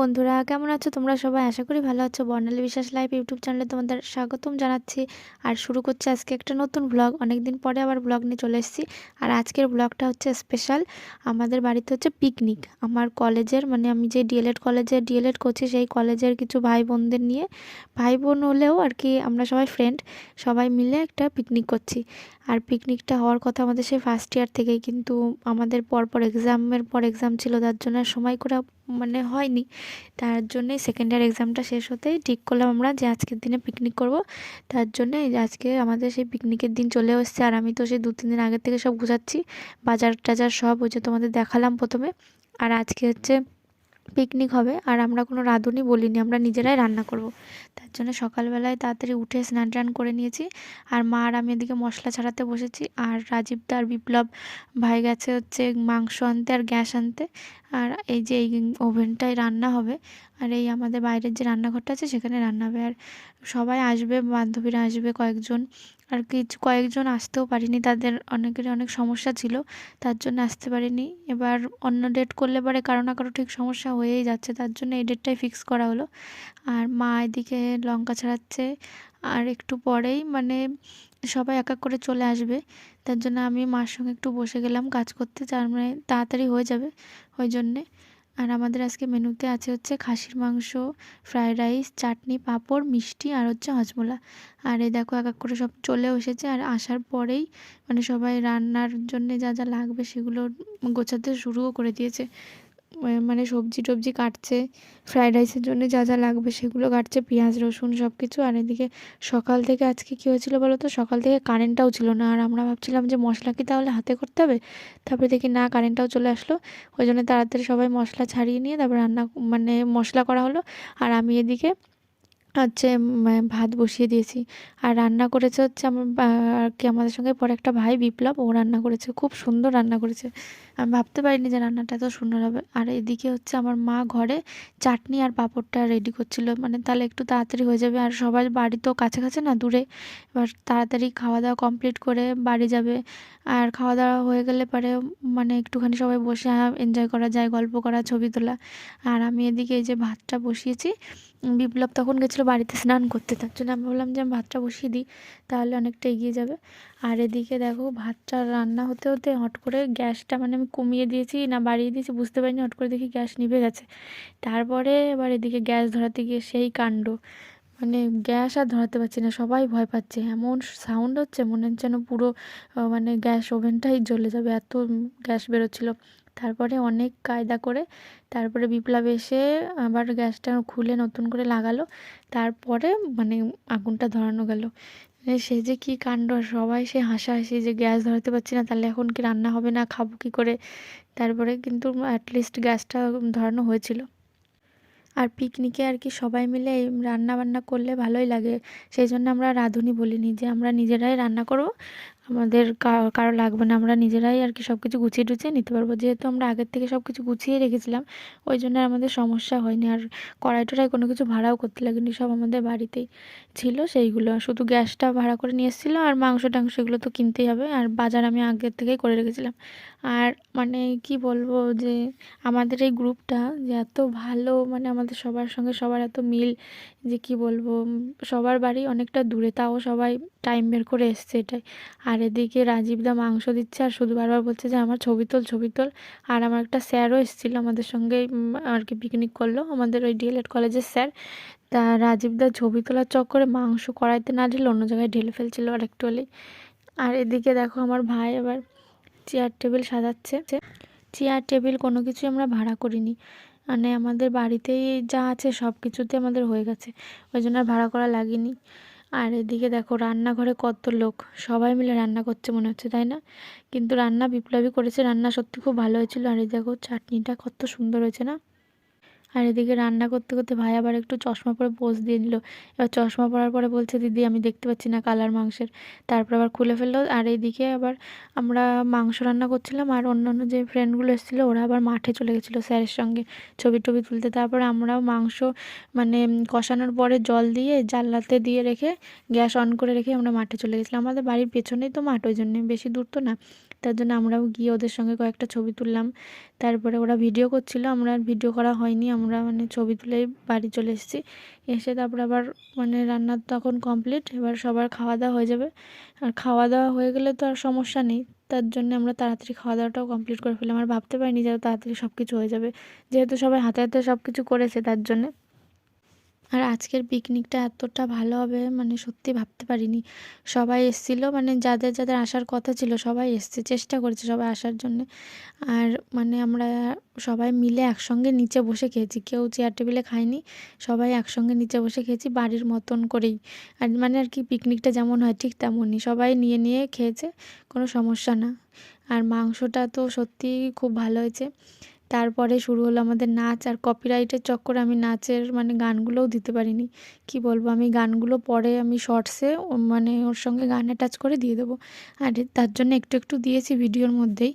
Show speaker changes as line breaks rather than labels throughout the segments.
বন্ধুরা, কেমন আছো তোমরা সবাই? আশা করি ভালো আছো। বর্ণালী বিশ্বাস লাইভ ইউটিউব চ্যানেলে তোমাদের স্বাগতম জানাচ্ছি। আর শুরু করছি আজকে একটা নতুন ব্লগ অনেক দিন পরে আবার ব্লগ নিয়ে চলে এসেছি। আর আজকের ব্লগটা হচ্ছে স্পেশাল আমাদের বাড়িতে হচ্ছে পিকনিক আমার কলেজের মানে আমি যে ডিএলএড কলেজে ডিএলএড করছি, সেই কলেজের কিছু ভাই বোনদের নিয়ে। ভাই বোন হলেও আর কি আমরা সবাই ফ্রেন্ড সবাই মিলে একটা পিকনিক করছি। আর পিকনিকটা হওয়ার কথা আমাদের সেই ফার্স্ট ইয়ার থেকেই কিন্তু আমাদের পরপর এক্সামের পর এক্সাম ছিল, তার জন্য সময় করে মানে হয়নি। তার জন্যই সেকেন্ড ইয়ার এক্সামটা শেষ হতেই ঠিক করলাম আমরা যে আজকের দিনে পিকনিক করব। তার জন্য আজকে আমাদের সেই পিকনিকের দিন চলে এসছে আর আমি তো সেই দু তিন দিন আগের থেকে সব গুছাচ্ছি। বাজার টাজার সব ওই যে তোমাদের দেখালাম প্রথমে। আর আজকে হচ্ছে পিকনিক হবে। আর আমরা কোনো রাঁধুনি বলিনি, আমরা নিজেরাই রান্না করব। তার জন্য সকালবেলায় তাড়াতাড়ি উঠে স্নান টান করে নিয়েছি। আর মা আর আমি এদিকে মশলা ছাড়াতে বসেছি। আর রাজীব আর বিপ্লব ভাই গেছে হচ্ছে মাংস আনতে আর গ্যাস আনতে। আর এই যে এই ওভেনটায় রান্না হবে, আর এই আমাদের বাইরের যে রান্নাঘরটা আছে সেখানে রান্না হবে। আর সবাই আসবে, বান্ধবীরা আসবে, কয়েকজন, আর কিছু কয়েকজন আসতেও পারিনি। তাদের অনেকেরই অনেক সমস্যা ছিল, তার জন্য আসতে পারিনি। এবার অন্য ডেট করলে পরে কারও না কারও ঠিক সমস্যা হয়েই যাচ্ছে, তার জন্য এই ডেটটাই ফিক্স করা হলো। আর মা এদিকে লঙ্কা ছাড়াচ্ছে, আর একটু পরেই মানে সবাই এক এক করে চলে আসবে। তার জন্য আমি মার সঙ্গে একটু বসে গেলাম কাজ করতে যার মানে তাড়াতাড়ি হয়ে যাবে ওই জন্যে। আর আমাদের আজকে মেনুতে আছে হচ্ছে খাসির মাংস, ফ্রায়েড রাইস, চাটনি, পাঁপড়, মিষ্টি আর হচ্ছে হজমোলা। আর এই দেখো এক এক করে সব চলে এসেছে। আর আসার পরেই মানে সবাই রান্নার জন্যে যা যা লাগবে সেগুলো গোছাতে শুরুও করে দিয়েছে। মানে সবজি টবজি কাটছে ফ্রায়েড রাইসের জন্য যা যা লাগবে সেগুলো কাটছে, পেঁয়াজ, রসুন সব কিছু আর এদিকে সকাল থেকে আজকে কী হয়েছিল বলো তো? সকাল থেকে কারেন্টটাও ছিল না। আর আমরা ভাবছিলাম যে মশলা কি তাহলে হাতে করতে হবে? তারপরে দেখি না কারেন্টটাও চলে আসলো। ওই জন্য তাড়াতাড়ি সবাই মশলা ছাড়িয়ে নিয়ে তারপর রান্না মানে মশলা করা হলো। আর আমি এদিকে হচ্ছে ভাত বসিয়ে দিয়েছি। আর রান্না করেছে হচ্ছে আমার আর কি আমাদের সঙ্গে পরে একটা ভাই বিপ্লব। ও রান্না করেছে, খুব সুন্দর রান্না করেছে। আমি ভাবতে পারিনি যে রান্নাটা এত সুন্দর হবে। আর এদিকে হচ্ছে আমার মা ঘরে চাটনি আর পাঁপড়টা রেডি করছিল। মানে তাহলে একটু তাড়াতাড়ি হয়ে যাবে। আর সবার বাড়ি তো কাছাকাছি না, দূরে। এবার তাড়াতাড়ি খাওয়া দাওয়া কমপ্লিট করে বাড়ি যাবে। আর খাওয়া দাওয়া হয়ে গেলে পরে মানে একটুখানি সবাই বসে এনজয় করা যায়, গল্প করা, ছবি তোলা। আর আমি এদিকে এই যে ভাতটা বসিয়েছি, বিপ্লব তখন গেছিল বাড়িতে স্নান করতে। তার জন্য আমি ভাবলাম যে আমি ভাতটা বসিয়ে দিই, তাহলে অনেকটা এগিয়ে যাবে। আর এদিকে দেখো ভাতটা রান্না হতে হতে হট করে গ্যাসটা মানে আমি কমিয়ে দিয়েছি, না বাড়িয়ে দিয়েছি বুঝতে পারিনি হট করে দেখি গ্যাস নিভে গেছে। তারপরে এবার এদিকে গ্যাস ধরাতে গিয়ে সেই কাণ্ড। মানে গ্যাস আর ধরাতে পারছি না, সবাই ভয় পাচ্ছে। এমন সাউন্ড হচ্ছে, মনে হচ্ছে যেন পুরো মানে গ্যাস ওভেনটাই জ্বলে যাবে, এত গ্যাস বেরোচ্ছিলো। তারপরে অনেক কায়দা করে, তারপরে বিপ্লব এসে আবার গ্যাসটা খুলে নতুন করে লাগালো। তারপরে মানে আগুনটা ধরানো গেল। সে যে কি কাণ্ড, সবাই সে হাসাহাসি, যে গ্যাস ধরাতে পারছি না, তাহলে এখন কি রান্না হবে না, খাব কি করে? তারপরে কিন্তু অ্যাটলিস্ট গ্যাসটা ধরানো হয়েছিল। আর পিকনিকে আর কি সবাই মিলে রান্না বান্না করলে ভালোই লাগে। সেই জন্য আমরা রাঁধুনি বলিনি যে আমরা নিজেরাই রান্না করব। আমাদের কারও লাগবে না। আমরা নিজেরাই আর কি সব কিছু গুছিয়ে টুছিয়ে নিতে পারব। যেহেতু আমরা আগের থেকে সব কিছু গুছিয়ে রেখেছিলাম, ওই জন্য আমাদের সমস্যা হয়নি। আর কড়াই টড়াই কোনো কিছু ভাড়াও করতে লাগেনি, সব আমাদের বাড়িতেই ছিল সেইগুলো। শুধু গ্যাসটা ভাড়া করে নিয়ে এসেছিল, আর মাংস টাংস এগুলো তো কিনতেই হবে। আর বাজার আমি আগের থেকেই করে রেখেছিলাম। আর মানে কি বলব যে, আমাদের এই গ্রুপটা যে এত ভালো মানে আমাদের সবার সঙ্গে সবার এত মিল যে কি বলব, সবার বাড়ি অনেকটা দূরে, তাও সবাই টাইম বের করে এসছে এটাই। আর এদিকে রাজীবদা মাংস দিচ্ছে আর শুধু বারবার বলছে যে, আমার ছবি তোল ছবি তোল। আর আমার একটা স্যারও এসেছিল আমাদের সঙ্গে আর কি পিকনিক করল আমাদের ওই ডিএলএড কলেজের স্যার। তা রাজীবদা ছবি তোলার চক্করে মাংস কড়াইতে না ঢেলে অন্য জায়গায় ঢেলে ফেলছিল আর একটু আর এদিকে দেখো আমার ভাই আবার চেয়ার টেবিল সাজাচ্ছে। চেয়ার টেবিল কোনো কিছুই আমরা ভাড়া করিনি। মানে আমাদের বাড়িতেই যা আছে সব কিছুতে আমাদের হয়ে গেছে। ওই জন্য আর ভাড়া করা লাগেনি। আর এদিকে দেখো, রান্নাঘরে কত লোক। সবাই মিলে রান্না করছে মনে হচ্ছে, তাই না? কিন্তু রান্না বিপ্লবী করেছে, রান্না সত্যি খুব ভালো হয়েছিল। আর এই দেখো, চাটনিটা কত সুন্দর হয়েছে না? আর এদিকে রান্না করতে করতে ভাই আবার একটু চশমা পরে পোজ দিয়ে দিল। এবার চশমা পরার পরে বলছে, দিদি, আমি দেখতে পাচ্ছি না কালার মাংসের। তারপর আবার খুলে ফেলল। আর এইদিকে আবার আমরা মাংস রান্না করছিলাম আর অন্যান্য যে ফ্রেন্ডগুলো এসেছিল, ওরা আবার মাঠে চলে গেছিল স্যারের সঙ্গে ছবি টবি তুলতে। তারপরে আমরাও মাংস মানে কষানোর পরে জল দিয়ে জানলাতে দিয়ে রেখে গ্যাস অন করে রেখে আমরা মাঠে চলে গেছিলাম। আমাদের বাড়ির পেছনেই তো মাঠ ওই জন্যে বেশি দূর তো না। তার জন্য আমরাও গিয়ে ওদের সঙ্গে কয়েকটা ছবি তুললাম। তারপরে ওরা ভিডিও করছিল। আমরা ভিডিও করা হয়নি। আমরা মানে ছবি তুলেই বাড়ি চলে এসেছি। এসে তারপর আবার মানে রান্না তখন কমপ্লিট এবার সবার খাওয়া দাওয়া হয়ে যাবে। আর খাওয়া দাওয়া হয়ে গেলে তো আর সমস্যা নেই, তার জন্য আমরা তাড়াতাড়ি খাওয়া দাওয়াটাও কমপ্লিট করে ফেললাম। আর ভাবতে পারিনি যে তাড়াতাড়ি সব কিছু হয়ে যাবে। যেহেতু সবাই হাতে হাতে সব কিছু করেছে তার জন্যে। আর আজকের পিকনিকটা এতটা ভালো হবে মানে সত্যি ভাবতে পারিনি। সবাই এসেছিল মানে যাদের যাদের আসার কথা ছিল সবাই এসছে, চেষ্টা করেছে সবাই আসার জন্যে। আর মানে আমরা সবাই মিলে একসঙ্গে নিচে বসে খেয়েছি, কেউ চেয়ার টেবিলে খায়নি, সবাই একসঙ্গে নিচে বসে খেয়েছি বাড়ির মতন করেই। আর মানে আর কি পিকনিকটা যেমন হয় ঠিক তেমনই, সবাই নিয়ে নিয়ে খেয়েছে, কোনো সমস্যা না। আর মাংসটা তো সত্যিই খুব ভালো হয়েছে। তারপরে শুরু হলো আমাদের নাচ আর কপিরাইটের চক্করে। আমি নাচের মানে গানগুলোও দিতে পারিনি। কি বলব? আমি গানগুলো পরে আমি শর্টসে মানে ওর সঙ্গে গান অ্যাটাচ করে দিয়ে দেবো। আর তার জন্য একটু একটু দিয়েছি ভিডিওর মধ্যেই।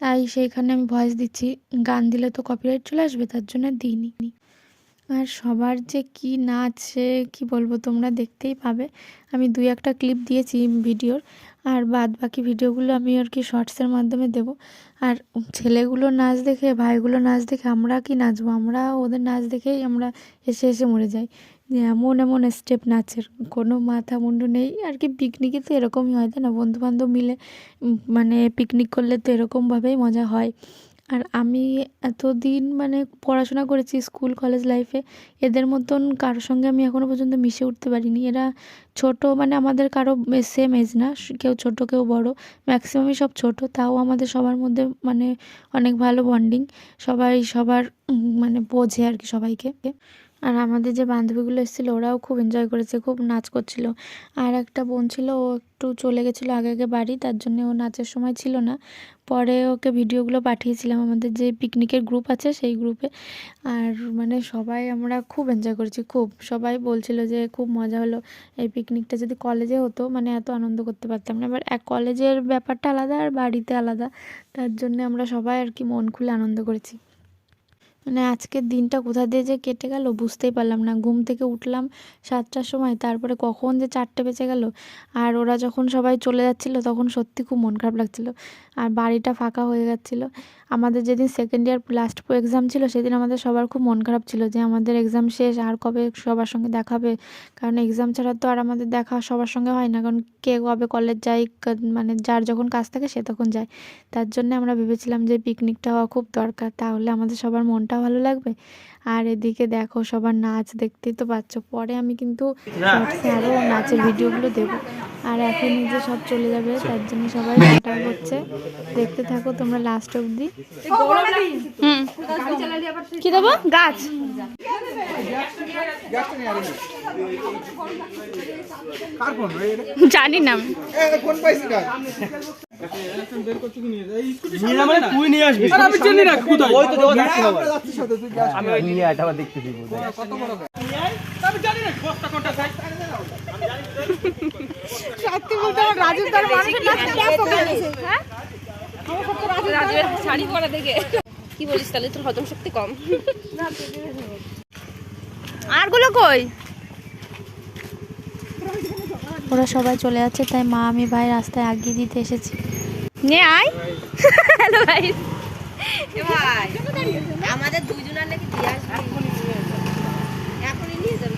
তাই সেইখানে আমি ভয়েস দিচ্ছি। গান দিলে তো কপিরাইট চলে আসবে, তার জন্য দিইনি। আর সবার যে কি নাচ কী বলব তোমরা দেখতেই পাবে। আমি দুই একটা ক্লিপ দিয়েছি ভিডিওর। আর বাদ বাকি ভিডিওগুলো আমি আর কি শর্টসের মাধ্যমে দেবো। আর ছেলেগুলো নাচ দেখে, ভাইগুলো নাচ দেখে, আমরা কি নাচবো? আমরা ওদের নাচ দেখেই আমরা এসে এসে মরে যাই। এমন এমন স্টেপ নাচের। কোনো মাথা মুন্ডু নেই। আর কি পিকনিকে তো এরকমই হয়, তাই না? বন্ধু বান্ধব মিলে মানে পিকনিক করলে তো এরকমভাবেই মজা হয়। আর আমি এতদিন মানে পড়াশোনা করেছি স্কুল, কলেজ লাইফে, এদের মতন কারোর সঙ্গে আমি এখনও পর্যন্ত মিশে উঠতে পারিনি। এরা ছোট মানে আমাদের কারও সেম এজ না, কেউ ছোট, কেউ বড় ম্যাক্সিমামই সব ছোট। তাও আমাদের সবার মধ্যে মানে অনেক ভালো বন্ডিং সবাই সবার মানে বোঝে আর কি সবাইকে। আর আমাদের যে বান্ধবীগুলো এসেছিল, ওরাও খুব এনজয় করেছে, খুব নাচ করছিল। আর একটা বোন ছিল, ও একটু চলে গেছিল আগে আগে বাড়ি, তার জন্য ও নাচের সময় ছিল না। পরে ওকে ভিডিওগুলো পাঠিয়েছিলাম, আমাদের যে পিকনিকের গ্রুপ আছে সেই গ্রুপে আর মানে সবাই আমরা খুব এনজয় করেছি, খুব। সবাই বলছিল যে খুব মজা হলো, এই পিকনিকটা যদি কলেজে হতো মানে এত আনন্দ করতে পারতাম না। এবার এক কলেজের ব্যাপারটা আলাদা আর বাড়িতে আলাদা, তার জন্য আমরা সবাই আর কি মন খুলে আনন্দ করেছি। মানে আজকের দিনটা কোথা দিয়ে যে কেটে গেল বুঝতেই পারলাম না। ঘুম থেকে উঠলাম সাতটার সময়, তারপরে কখন যে চারটে বেজে গেল আর ওরা যখন সবাই চলে যাচ্ছিল তখন সত্যি খুব মন খারাপ লাগছিল আর বাড়িটা ফাঁকা হয়ে যাচ্ছিল। আমাদের যেদিন সেকেন্ড ইয়ার লাস্ট এক্সাম ছিল সেদিন আমাদের সবার খুব মন খারাপ ছিল যে আমাদের এক্সাম শেষ আর কবে সবার সঙ্গে দেখাবে কারণ এক্সাম ছাড়া তো আর আমাদের দেখা সবার সঙ্গে হয় না। কারণ কে কবে কলেজ যায় মানে যার যখন কাজ থাকে সে তখন যায়। তার জন্য আমরা ভেবেছিলাম যে পিকনিকটা হওয়া খুব দরকার। তাহলে আমাদের সবার মনটা ভালো লাগবে? আর এদিকে দেখো সবার নাচ দেখতেই তো পাচ্ছ। পরে আমি কিন্তু শর্টসে আরও নাচের ভিডিওগুলো দেবো। আর এখন যে সব চলে যাবে তার জন্য সবাই টাটা করছে। দেখতে থাকো তোমরা লাস্ট অবধি।
হুম। কি দেবো? গাছ। জানি না। আমি।
তুই নিয়ে আসবি। আমি চিনি না কোথায় ওই তো আমি নিয়ে এটা আবার দেখতেছি আমি জানি না বস্তা কোনটা চাই
রাজুর শাড়ি পরা দেখে। কি বলিস তাহলে? তোর হজম শক্তি কম। আরগুলো কই?
ওরা সবাই চলে যাচ্ছে তাই মা আমি ভাই রাস্তায় আগিয়ে দিতে এসেছি।
নে আয়। হ্যালো ভাই ভাই আমাদের দুইজনের নাকি দিয়ে আসবে। এখনই নিয়ে যাবে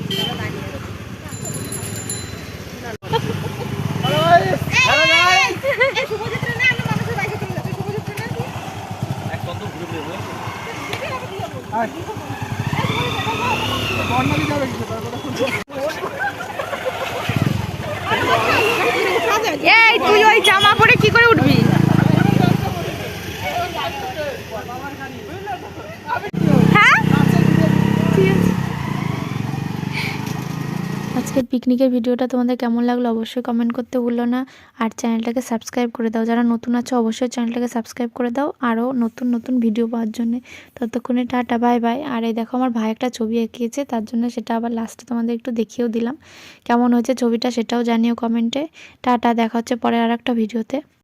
এই তুই ওই জামা পরে কি করে উঠবি?
আজকের পিকনিকের ভিডিওটা তোমাদের কেমন লাগল অবশ্যই কমেন্ট করতে ভুলো না। আর চ্যানেলটাকে সাবস্ক্রাইব করে দাও। যারা নতুন আছো, অবশ্যই চ্যানেলটাকে সাবস্ক্রাইব করে দাও। আরও নতুন নতুন ভিডিও পাওয়ার জন্য। ততক্ষণে টাটা বাই বাই আর এই দেখো, আমার ভাই একটা ছবি এঁকিয়েছে তার জন্য সেটা আবার লাস্টে তোমাদের একটু দেখিয়েও দিলাম। কেমন হয়েছে ছবিটা সেটাও জানিও কমেন্টে টাটা, দেখা হচ্ছে পরে আর একটা ভিডিওতে